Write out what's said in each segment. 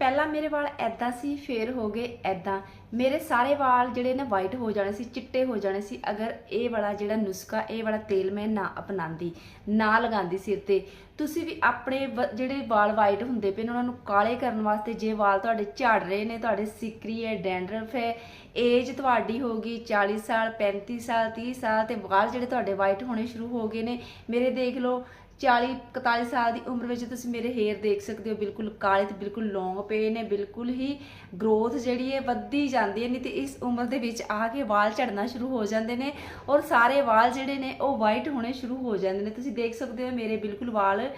ਪਹਿਲਾਂ ਮੇਰੇ ਵਾਲ ਐਦਾਂ ਸੀ, ਫੇਰ ਹੋ ਗਏ ਐਦਾਂ ਮੇਰੇ ਸਾਰੇ ਵਾਲ ਜਿਹੜੇ ਨੇ ਵਾਈਟ ਹੋ ਜਾਣੇ ਸੀ, ਚਿੱਟੇ ਹੋ ਜਾਣੇ ਸੀ। ਅਗਰ ਇਹ ਵਾਲਾ ਜਿਹੜਾ ਨੁਸਖਾ, ਇਹ ਵਾਲਾ ਤੇਲ ਮੈਂ ਨਾ ਅਪਣਾਉਂਦੀ ਨਾ ਲਗਾਉਂਦੀ ਸਿਰ ਤੇ ਤੁਸੀਂ ਵੀ ਆਪਣੇ ਵ- ਜਿਹੜੇ ਵਾਲ ਵਾਈਟ ਹੁੰਦੇ ਪਏ ਨੇ, ਉਹਨਾਂ ਨੂੰ ਕਾਲੇ ਕਰਨ ਵਾਸਤੇ ਜੇ ਵਾਲ ਤੁਹਾਡੇ ਝੜ ਰਹੇ ਨੇ, ਤੁਹਾਡੇ ਸਿਕਰੀ ਹੈ, ਡੈਂਡਰਫ ਹੈ ਏਜ ਤੁਹਾਡੀ ਹੋਗੀ 40 ਸਾਲ 35 ਸਾਲ 30 ਸਾਲ ਤੇ ਵਾਲ ਜਿਹੜੇ ਤੁਹਾਡੇ ਵਾਈਟ ਹੋਣੇ ਸ਼ੁਰੂ ਹੋ ਗਏ ਨੇ, ਮੇਰੇ ਦੇਖ ਲਓ 40 41 ਸਾਲ ਦੀ ਉਮਰ ਵਿੱਚ ਤੁਸੀਂ ਮੇਰੇ ਹੇਅਰ ਦੇਖ ਸਕਦੇ ਹੋ, ਬਿਲਕੁਲ ਕਾਲੇ ਤੇ ਬਿਲਕੁਲ ਲੌਂਗ ਪਏ ਨੇ, ਬਿਲਕੁਲ ਹੀ ਗਰੋਥ ਜਿਹੜੀ ਹੈ ਵੱਧਦੀ ਜਾਂਦੀ ਹੈ, ਨਹੀਂ ਤੇ ਇਸ ਉਮਰ ਦੇ ਵਿੱਚ ਆ ਕੇ ਵਾਲ ਝੜਨਾ ਸ਼ੁਰੂ ਹੋ ਜਾਂਦੇ ਨੇ ਔਰ ਸਾਰੇ ਵਾਲ ਜਿਹੜੇ ਨੇ ਉਹ ਵਾਈਟ ਹੋਣੇ ਸ਼ੁਰੂ ਹੋ ਜਾਂਦੇ ਨੇ। ਤੁਸੀਂ ਦੇਖ ਸਕਦੇ ਹੋ ਮੇਰੇ ਬਿਲਕੁਲ ਵਾਲ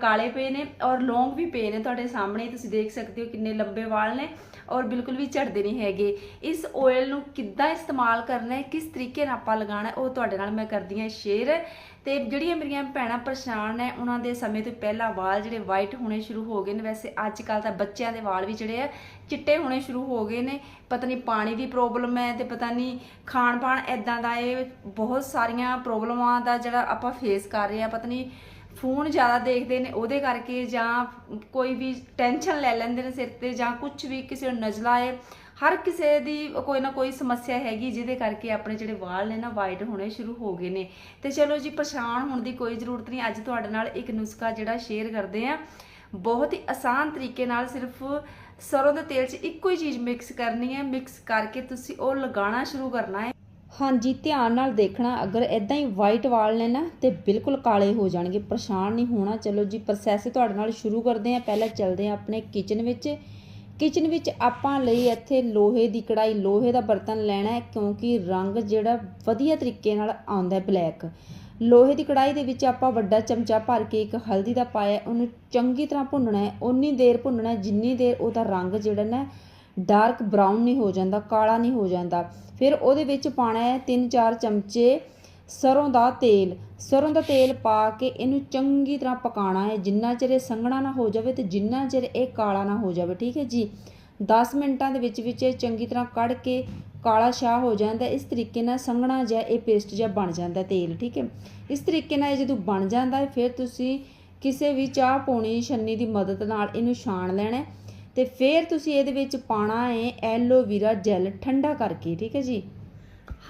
ਕਾਲੇ ਪਏ ਨੇ ਔਰ ਲੌਂਗ ਵੀ ਪਏ ਨੇ ਤੁਹਾਡੇ ਸਾਹਮਣੇ। ਤੁਸੀਂ ਦੇਖ ਸਕਦੇ ਹੋ ਕਿੰਨੇ ਲੰਬੇ ਵਾਲ ਨੇ ਔਰ ਬਿਲਕੁਲ ਵੀ ਝੜਦੇ ਨਹੀਂ ਹੈਗੇ। ਇਸ ਆਇਲ ਨੂੰ ਕਿੱਦਾਂ ਇਸਤੇਮਾਲ ਕਰਨਾ ਹੈ, ਕਿਸ ਤਰੀਕੇ ਨਾਲ ਆਪਾਂ ਲਗਾਉਣਾ ਉਹ ਤੁਹਾਡੇ ਨਾਲ ਮੈਂ ਕਰਦੀ ਹਾਂ ਸ਼ੇਅਰ ਤੇ ਜਿਹੜੀਆਂ ਮੇਰੀਆਂ ਭੈਣਾਂ ਪਰੇਸ਼ਾਨ ਨੇ ਉਹਨਾਂ ਦੇ ਸਮੇਂ ਤੋਂ ਪਹਿਲਾਂ ਵਾਲ ਜਿਹੜੇ ਵਾਈਟ ਹੋਣੇ ਸ਼ੁਰੂ ਹੋ ਗਏ ਨੇ। ਵੈਸੇ ਅੱਜ ਕੱਲ ਤਾਂ ਬੱਚਿਆਂ ਦੇ ਵਾਲ ਵੀ ਜਿਹੜੇ ਆ, ਚਿੱਟੇ ਹੋਣੇ ਸ਼ੁਰੂ ਹੋ ਗਏ ਨੇ। ਪਤਾ ਨਹੀਂ ਪਾਣੀ ਦੀ ਪ੍ਰੋਬਲਮ ਹੈ ਤੇ ਪਤਾ ਨਹੀਂ ਖਾਣ ਪਾਣ ਐਦਾਂ ਦਾ ਇਹ ਬਹੁਤ ਸਾਰੀਆਂ ਪ੍ਰੋਬਲਮਾਂ ਦਾ ਜਿਹੜਾ ਆਪਾਂ ਫੇਸ ਕਰ ਰਹੇ ਆ ਪਤਾ ਨਹੀਂ ਫੋਨ ਜ਼ਿਆਦਾ ਦੇਖਦੇ ਨੇ, ਉਹਦੇ ਕਰਕੇ ਜਾਂ ਕੋਈ ਵੀ ਟੈਨਸ਼ਨ ਲੈ ਲੈਂਦੇ ਨੇ ਸਿਰ ਤੇ ਜਾਂ ਕੁਝ ਵੀ ਕਿਸੇ ਨੂੰ ਨਜ਼ਲਾ ਹੈ ਹਰ ਕਿਸੇ ਦੀ ਕੋਈ ਨਾ ਕੋਈ ਸਮੱਸਿਆ ਹੈਗੀ ਜਿਹਦੇ ਕਰਕੇ ਆਪਣੇ ਜਿਹੜੇ ਵਾਲ ਨੇ ਨਾ ਵਾਈਡ ਹੋਣੇ ਸ਼ੁਰੂ ਹੋ ਗਏ ਨੇ। ਤੇ ਚਲੋ ਜੀ ਪਰੇਸ਼ਾਨ ਹੋਣ ਦੀ ਕੋਈ ਜ਼ਰੂਰਤ ਨਹੀਂ, ਅੱਜ ਤੁਹਾਡੇ ਨਾਲ ਇੱਕ ਨੁਸਖਾ ਜਿਹੜਾ ਸ਼ੇਅਰ ਕਰਦੇ ਆ ਬਹੁਤ ਹੀ ਆਸਾਨ ਤਰੀਕੇ ਨਾਲ ਸਿਰਫ ਸਰੋਂ ਦੇ ਤੇਲ 'ਚ ਇੱਕੋ ਹੀ ਚੀਜ਼ ਮਿਕਸ ਕਰਨੀ ਹੈ ਮਿਕਸ ਕਰਕੇ ਤੁਸੀਂ ਉਹ ਲਗਾਉਣਾ ਸ਼ੁਰੂ ਕਰਨਾ ਹੈ। ਹਾਂਜੀ, ਧਿਆਨ ਨਾਲ ਦੇਖਣਾ। ਅਗਰ ਇਦਾਂ ਹੀ ਵਾਈਟ ਵਾਲ ਨੇ ਨਾ, ਤੇ ਬਿਲਕੁਲ ਕਾਲੇ ਹੋ ਜਾਣਗੇ। ਪਰੇਸ਼ਾਨ ਨਹੀਂ ਹੋਣਾ। ਚਲੋ ਜੀ ਪ੍ਰੋਸੈਸ ਤੁਹਾਡੇ ਨਾਲ ਸ਼ੁਰੂ ਕਰਦੇ ਹਾਂ। ਪਹਿਲਾਂ ਚੱਲਦੇ ਹਾਂ ਆਪਣੇ ਕਿਚਨ ਵਿੱਚ। ਕਿਚਨ ਵਿੱਚ ਆਪਾਂ ਲਈ ਇੱਥੇ ਲੋਹੇ ਦੀ ਕੜਾਈ ਲੋਹੇ ਦਾ ਬਰਤਨ ਲੈਣਾ ਹੈ, ਕਿਉਂਕਿ ਰੰਗ ਜਿਹੜਾ ਵਧੀਆ ਤਰੀਕੇ ਨਾਲ ਆਉਂਦਾ ਬਲੈਕ ਲੋਹੇ ਦੀ ਕੜਾਈ ਦੇ ਵਿੱਚ ਆਪਾਂ ਵੱਡਾ ਚਮਚਾ ਭਰ ਕੇ ਇੱਕ ਹਲਦੀ ਦਾ ਪਾਇਆ। ਉਹਨੂੰ ਚੰਗੀ ਤਰ੍ਹਾਂ ਭੁੰਨਣਾ ਹੈ। ਉਨੀ ਦੇਰ ਭੁੰਨਣਾ ਜਿੰਨੀ ਦੇਰ ਉਹਦਾ ਰੰਗ ਜਿਹੜਾ ਨਾ ਡਾਰਕ ਬਰਾਊਨ ਨਹੀਂ ਹੋ ਜਾਂਦਾ, ਕਾਲਾ ਨਹੀਂ ਹੋ ਜਾਂਦਾ। ਫਿਰ ਉਹਦੇ ਵਿੱਚ ਪਾਣਾ ਹੈ 3-4 ਚਮਚੇ ਸਰੋਂ ਦਾ ਤੇਲ। ਸਰੋਂ ਦਾ ਤੇਲ ਪਾ ਕੇ ਇਹਨੂੰ ਚੰਗੀ ਤਰ੍ਹਾਂ ਪਕਾਉਣਾ ਹੈ। ਜਿੰਨਾ ਚਿਰ ਇਹ ਸੰਘਣਾ ਨਾ ਹੋ ਜਾਵੇ ਤੇ ਜਿੰਨਾ ਚਿਰ ਇਹ ਕਾਲਾ ਨਾ ਹੋ ਜਾਵੇ, ਠੀਕ ਹੈ ਜੀ? 10 ਮਿੰਟਾਂ ਦੇ ਵਿੱਚ ਵਿੱਚ ਇਹ ਚੰਗੀ ਤਰ੍ਹਾਂ ਕੱਢ ਕੇ ਕਾਲਾ ਸ਼ਾਹ ਹੋ ਜਾਂਦਾ ਇਸ ਤਰੀਕੇ ਨਾਲ ਸੰਘਣਾ ਜਿਹਾ ਇਹ ਪੇਸਟ ਜਿਹਾ ਬਣ ਜਾਂਦਾ ਤੇਲ, ਠੀਕ ਹੈ? ਇਸ ਤਰੀਕੇ ਨਾਲ ਇਹ ਜਦੋਂ ਬਣ ਜਾਂਦਾ ਹੈ, ਫਿਰ ਤੁਸੀਂ ਕਿਸੇ ਵੀ ਚਾਹ ਪੋਣੀ ਛੰਨੀ ਦੀ ਮਦਦ ਨਾਲ ਇਹਨੂੰ ਛਾਣ ਲੈਣਾ ਤੇ ਫਿਰ ਤੁਸੀਂ ਇਹਦੇ ਵਿੱਚ ਪਾਣਾ ਹੈ ਐਲੋਵੀਰਾ ਜੈਲ ਠੰਡਾ ਕਰਕੇ, ਠੀਕ ਹੈ ਜੀ?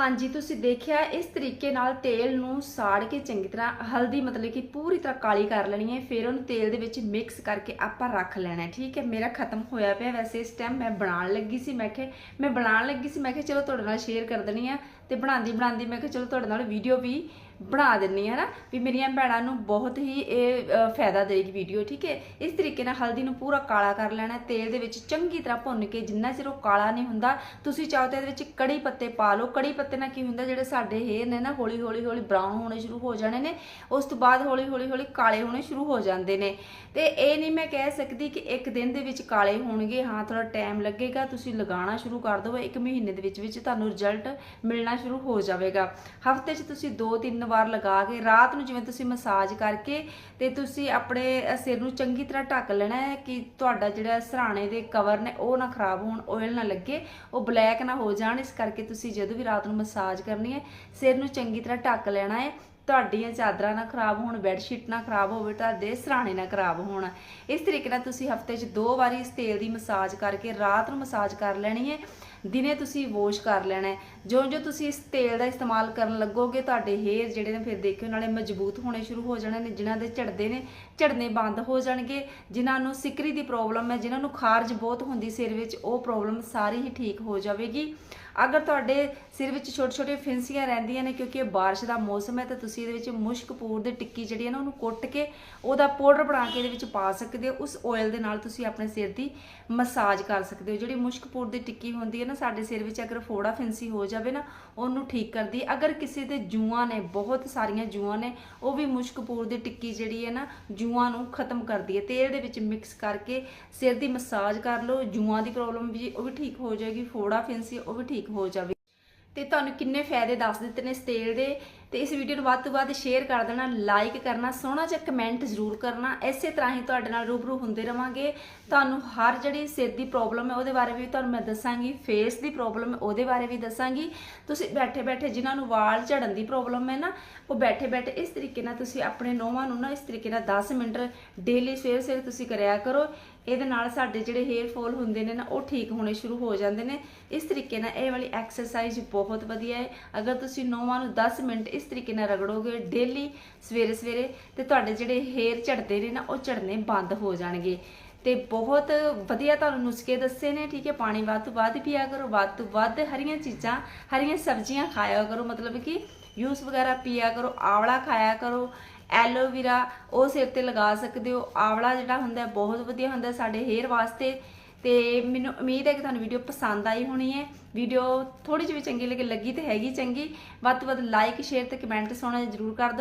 ਹਾਂਜੀ, ਤੁਸੀਂ ਦੇਖਿਆ, ਇਸ ਤਰੀਕੇ ਨਾਲ ਤੇਲ ਨੂੰ ਸਾੜ ਕੇ ਚੰਗੀ ਤਰ੍ਹਾਂ ਹਲਦੀ ਮਤਲਬ ਕਿ ਪੂਰੀ ਤਰ੍ਹਾਂ ਕਾਲੀ ਕਰ ਲੈਣੀ ਹੈ, ਫਿਰ ਉਹਨੂੰ ਤੇਲ ਦੇ ਵਿੱਚ ਮਿਕਸ ਕਰਕੇ ਆਪਾਂ ਰੱਖ ਲੈਣਾ ਠੀਕ ਹੈ? ਮੇਰਾ ਖਤਮ ਹੋਇਆ ਪਿਆ ਵੈਸੇ ਇਸ ਟਾਈਮ ਮੈਂ ਬਣਾਉਣ ਲੱਗੀ ਸੀ, ਮੈਂ ਕਿਹਾ, ਮੈਂ ਬਣਾਉਣ ਲੱਗੀ ਸੀ, ਮੈਂ ਕਿਹਾ, ਚਲੋ ਤੁਹਾਡੇ ਨਾਲ ਸ਼ੇਅਰ ਕਰ ਦੇਣੀ ਆ ਤੇ ਬਣਾਉਂਦੀ ਬਣਾਉਂਦੀ ਮੈਂ ਕਿਹਾ, ਚਲੋ ਤੁਹਾਡੇ ਨਾਲ ਵੀਡੀਓ ਵੀ ਬਣਾ ਦਿੰਨੀ ਹੈ ਨਾ ਵੀ ਮੇਰੀਆਂ ਭੈਣਾਂ ਨੂੰ ਬਹੁਤ ਹੀ ਇਹ ਫਾਇਦਾ ਦੇਗੀ ਵੀਡੀਓ ਠੀਕ ਹੈ? ਇਸ ਤਰੀਕੇ ਨਾਲ ਹਲਦੀ ਨੂੰ ਪੂਰਾ ਕਾਲਾ ਕਰ ਲੈਣਾ, ਤੇਲ ਦੇ ਵਿੱਚ ਚੰਗੀ ਤਰ੍ਹਾਂ ਭੁੰਨ ਕੇ ਜਿੰਨਾ ਚਿਰ ਉਹ ਕਾਲਾ ਨਹੀਂ ਹੁੰਦਾ, ਤੁਸੀਂ ਚਾਹੋ ਤਾਂ ਇਹਦੇ ਵਿੱਚ ਕੜੀ ਪੱਤੇ ਪਾ ਲਓ। ਕੜੀ ਪੱਤੇ ਨਾਲ ਕੀ ਹੁੰਦਾ, ਜਿਹੜੇ ਸਾਡੇ ਹੇਅਰ ਨੇ ਨਾ ਹੌਲੀ ਹੌਲੀ ਹੌਲੀ ਬਰਾਊਨ ਹੋਣੇ ਸ਼ੁਰੂ ਹੋ ਜਾਣੇ ਨੇ, ਉਸ ਤੋਂ ਬਾਅਦ ਹੌਲੀ ਹੌਲੀ ਹੌਲੀ ਕਾਲੇ ਹੋਣੇ ਸ਼ੁਰੂ ਹੋ ਜਾਂਦੇ ਨੇ। ਤੇ ਇਹ ਨਹੀਂ ਮੈਂ ਕਹਿ ਸਕਦੀ ਕਿ ਇੱਕ ਦਿਨ ਦੇ ਵਿੱਚ ਕਾਲੇ ਹੋਣਗੇ, ਹਾਂ ਥੋੜਾ ਟਾਈਮ ਲੱਗੇਗਾ, ਤੁਸੀਂ ਲਗਾਉਣਾ ਸ਼ੁਰੂ ਕਰ ਦਿਓ ਇੱਕ ਮਹੀਨੇ ਦੇ ਵਿੱਚ ਵਿੱਚ ਤੁਹਾਨੂੰ ਰਿਜ਼ਲਟ ਮਿਲਣਾ ਸ਼ੁਰੂ ਹੋ ਜਾਵੇਗਾ। ਹਫ਼ਤੇ 'ਚ ਤੁਸੀਂ 2-3 ਵਾਰ ਲਗਾ ਕੇ ਰਾਤ ਨੂੰ ਜਿਵੇਂ ਤੁਸੀਂ ਮਸਾਜ ਕਰਕੇ ਤੇ ਤੁਸੀਂ ਆਪਣੇ ਸਿਰ ਨੂੰ ਚੰਗੀ ਤਰ੍ਹਾਂ ਢੱਕ ਲੈਣਾ ਹੈ ਕਿ ਤੁਹਾਡਾ ਜਿਹੜਾ ਸਰਾਣੇ ਦੇ ਕਵਰ ਨੇ ਉਹ ਨਾ ਖਰਾਬ ਹੋਣ ਆਇਲ ਨਾ ਲੱਗੇ, ਉਹ ਬਲੈਕ ਨਾ ਹੋ ਜਾਣ, ਇਸ ਕਰਕੇ ਤੁਸੀਂ ਜਦੋਂ ਵੀ ਰਾਤ ਨੂੰ ਮਸਾਜ ਕਰਨੀ ਹੈ, ਸਿਰ ਨੂੰ ਚੰਗੀ ਤਰ੍ਹਾਂ ਢੱਕ ਲੈਣਾ ਹੈ, ਤੁਹਾਡੀਆਂ ਚਾਦਰਾਂ ਨਾ ਖਰਾਬ ਹੋਣ ਬੈੱਡ ਸ਼ੀਟ ਨਾ ਖਰਾਬ ਹੋਵੇ, ਤੁਹਾਡੇ ਸਰਾਣੇ ਨਾ ਖਰਾਬ ਹੋਣ। ਇਸ ਤਰੀਕੇ ਨਾਲ ਤੁਸੀਂ ਹਫ਼ਤੇ 'ਚ ਦੋ ਵਾਰੀ ਇਸ ਤੇਲ ਦੀ ਮਸਾਜ ਕਰਕੇ ਰਾਤ ਨੂੰ ਮਸਾਜ ਕਰ ਲੈਣੀ ਹੈ। ਦਿਨੇ ਤੁਸੀਂ ਵਾਸ਼ ਕਰ ਲੈਣਾ ਜੋ ਜੋ ਤੁਸੀਂ ਇਸ ਤੇਲ ਦਾ ਇਸਤੇਮਾਲ ਕਰਨ ਲੱਗੋਗੇ, ਤੁਹਾਡੇ ਹੇਅਰ ਜਿਹੜੇ ਨੇ ਫਿਰ ਦੇਖਿਓ, ਨਾਲੇ ਮਜ਼ਬੂਤ ਹੋਣੇ ਸ਼ੁਰੂ ਹੋ ਜਾਣੇ ਨੇ। ਜਿਨ੍ਹਾਂ ਦੇ ਝੜਦੇ ਨੇ, ਝੜਨੇ ਬੰਦ ਹੋ ਜਾਣਗੇ। ਜਿਨ੍ਹਾਂ ਨੂੰ ਸਿਕਰੀ ਦੀ ਪ੍ਰੋਬਲਮ ਹੈ, ਜਿਨ੍ਹਾਂ ਨੂੰ ਖਾਰਜ ਬਹੁਤ ਹੁੰਦੀ ਸਿਰ ਵਿੱਚ, ਉਹ ਪ੍ਰੋਬਲਮ ਸਾਰੀ ਹੀ ਠੀਕ ਹੋ ਜਾਵੇਗੀ। ਅਗਰ ਤੁਹਾਡੇ ਸਿਰ ਵਿੱਚ ਛੋਟੇ ਛੋਟੇ ਫਿੰਸੀਆਂ ਰਹਿੰਦੀਆਂ ਨੇ, ਕਿਉਂਕਿ ਇਹ ਬਾਰਿਸ਼ ਦਾ ਮੌਸਮ ਹੈ, ਤਾਂ ਤੁਸੀਂ ਇਹਦੇ ਵਿੱਚ ਮੁਸ਼ਕ ਪੂਰ ਟਿੱਕੀ ਜਿਹੜੀ ਹੈ ਨਾ, ਉਹਨੂੰ ਕੁੱਟ ਕੇ ਉਹਦਾ ਪਾਊਡਰ ਬਣਾ ਕੇ ਇਹਦੇ ਵਿੱਚ ਪਾ ਸਕਦੇ ਹੋ। ਉਸ ਆਇਲ ਦੇ ਨਾਲ ਤੁਸੀਂ ਆਪਣੇ ਸਿਰ ਦੀ ਮਸਾਜ ਕਰ ਸਕਦੇ ਹੋ। ਜਿਹੜੀ ਮੁਸ਼ਕ ਦੀ ਟਿੱਕੀ ਹੁੰਦੀ ਹੈ ਨਾ ਸਾਡੇ ਸਿਰ ਵਿੱਚ ਅਗਰ ਫੋੜਾ ਫਿੰਸੀ ਹੋ ਜਾਵੇ ਨਾ, ਉਹਨੂੰ ਠੀਕ ਕਰਦੀ ਅਗਰ ਕਿਸੇ ਦੇ ਜੂਆਂ ਨੇ, ਬਹੁਤ ਸਾਰੀਆਂ ਜੂਆਂ ਨੇ, ਉਹ ਵੀ ਮੁਸ਼ਕਪੂਰ ਦੀ ਟਿੱਕੀ ਜਿਹੜੀ ਹੈ ਨਾ, ਜੂਆਂ ਨੂੰ ਖਤਮ ਕਰਦੀ ਹੈ ਤੇਲ ਦੇ ਵਿੱਚ ਮਿਕਸ ਕਰਕੇ ਸਿਰ ਦੀ ਮਸਾਜ ਕਰ ਲਓ, ਜੂਆਂ ਦੀ ਪ੍ਰੋਬਲਮ ਵੀ, ਉਹ ਵੀ ਠੀਕ ਹੋ ਜਾਏਗੀ, ਫੋੜਾ ਫਿੰਸੀ, ਉਹ ਵੀ ਠੀਕ ਹੋ ਜਾਵੇ। ਤੇ ਤੁਹਾਨੂੰ ਕਿੰਨੇ ਫਾਇਦੇ ਦੱਸ ਦਿੱਤੇ ਨੇ ਇਸ ਤੇਲ ਦੇ? ਤੇ ਇਸ ਵੀਡੀਓ ਨੂੰ ਵੱਧ ਤੋਂ ਵੱਧ ਸ਼ੇਅਰ ਕਰ ਦੇਣਾ ਲਾਈਕ ਕਰਨਾ, ਸੋਹਣਾ ਜਿਹਾ ਕਮੈਂਟ ਜ਼ਰੂਰ ਕਰਨਾ। ਇਸੇ ਤਰ੍ਹਾਂ ਹੀ ਤੁਹਾਡੇ ਨਾਲ ਰੂਬਰੂ ਹੁੰਦੇ ਰਵਾਂਗੇ। ਤੁਹਾਨੂੰ ਹਰ ਜਿਹੜੀ ਸਿਰ ਦੀ ਪ੍ਰੋਬਲਮ ਹੈ ਉਹਦੇ ਬਾਰੇ ਵੀ ਤੁਹਾਨੂੰ ਮੈਂ ਦੱਸਾਂਗੀ ਫੇਸ ਦੀ ਪ੍ਰੋਬਲਮ ਹੈ ਉਹਦੇ ਬਾਰੇ ਵੀ ਦੱਸਾਂਗੀ। ਤੁਸੀਂ ਬੈਠੇ ਬੈਠੇ ਜਿਨ੍ਹਾਂ ਨੂੰ ਵਾਲ ਝੜਨ ਦੀ ਪ੍ਰੋਬਲਮ ਹੈ ਨਾ, ਉਹ ਬੈਠੇ ਬੈਠੇ ਇਸ ਤਰੀਕੇ ਨਾਲ ਤੁਸੀਂ ਆਪਣੇ ਨੋਵਾਂ ਨੂੰ ਨਾ ਇਸ ਤਰੀਕੇ ਨਾਲ 10 ਮਿੰਟ ਡੇਲੀ ਸਵੇਰ ਸਵੇਰ ਤੁਸੀਂ ਕਰਿਆ ਕਰੋ। ਇਹਦੇ ਨਾਲ ਸਾਡੇ ਜਿਹੜੇ ਹੇਅਰ ਫਾਲ ਹੁੰਦੇ ਨੇ ਨਾ, ਉਹ ਠੀਕ ਹੋਣੇ ਸ਼ੁਰੂ ਹੋ ਜਾਂਦੇ ਨੇ। ਇਸ ਤਰੀਕੇ ਨਾਲ ਇਹ ਵਾਲੀ ਐਕਸਰਸਾਈਜ਼ ਬਹੁਤ ਵਧੀਆ ਹੈ। ਅਗਰ ਤੁਸੀਂ ਨੋਵਾਂ ਨੂੰ 10 ਮਿੰਟ ਇਸ ਤਰੀਕੇ ਨਾਲ ਰਗੜੋਗੇ ਡੇਲੀ ਸਵੇਰੇ ਸਵੇਰੇ ਤੇ ਤੁਹਾਡੇ ਜਿਹੜੇ ਹੇਅਰ ਝੜਦੇ ਨੇ ਨਾ, ਉਹ ਝੜਨੇ ਬੰਦ ਹੋ ਜਾਣਗੇ। ਤੇ ਬਹੁਤ ਵਧੀਆ ਤੁਹਾਨੂੰ ਨੁਸਖੇ ਦੱਸੇ ਨੇ, ਠੀਕ ਹੈ, ਪਾਣੀ ਵੱਧ ਤੋਂ ਵੱਧ ਪੀਆ ਕਰੋ, ਵੱਧ ਤੋਂ ਵੱਧ ਹਰੀਆਂ ਚੀਜ਼ਾਂ, ਹਰੀਆਂ ਸਬਜ਼ੀਆਂ ਖਾਇਆ ਕਰੋ, ਮਤਲਬ ਕਿ ਜੂਸ ਵਗੈਰਾ ਪੀਆ ਕਰੋ, ਆਵਲਾ ਖਾਇਆ ਕਰੋ ਐਲੋਵੀਰਾ ਉਹ ਸਿਰ ਤੇ ਲਗਾ ਸਕਦੇ ਹੋ। ਆਵਲਾ ਜਿਹੜਾ ਹੁੰਦਾ, ਬਹੁਤ ਵਧੀਆ ਹੁੰਦਾ ਸਾਡੇ ਹੇਅਰ ਵਾਸਤੇ। ਤੇ ਮੈਨੂੰ ਉਮੀਦ ਹੈ ਕਿ ਤੁਹਾਨੂੰ ਵੀਡੀਓ ਪਸੰਦ ਆਈ ਹੋਣੀ ਹੈ। ਵੀਡੀਓ ਥੋੜੀ ਜਿਹੀ ਵੀ ਚੰਗੀ ਲੱਗੇ, ਲੱਗੀ ਤੇ ਹੈਗੀ ਚੰਗੀ। ਵੱਧ ਤੋਂ ਵੱਧ ਲਾਈਕ ਸ਼ੇਅਰ ਤੇ ਕਮੈਂਟ ਸੋਣਾ ਜ਼ਰੂਰ ਕਰ ਦਿਓ।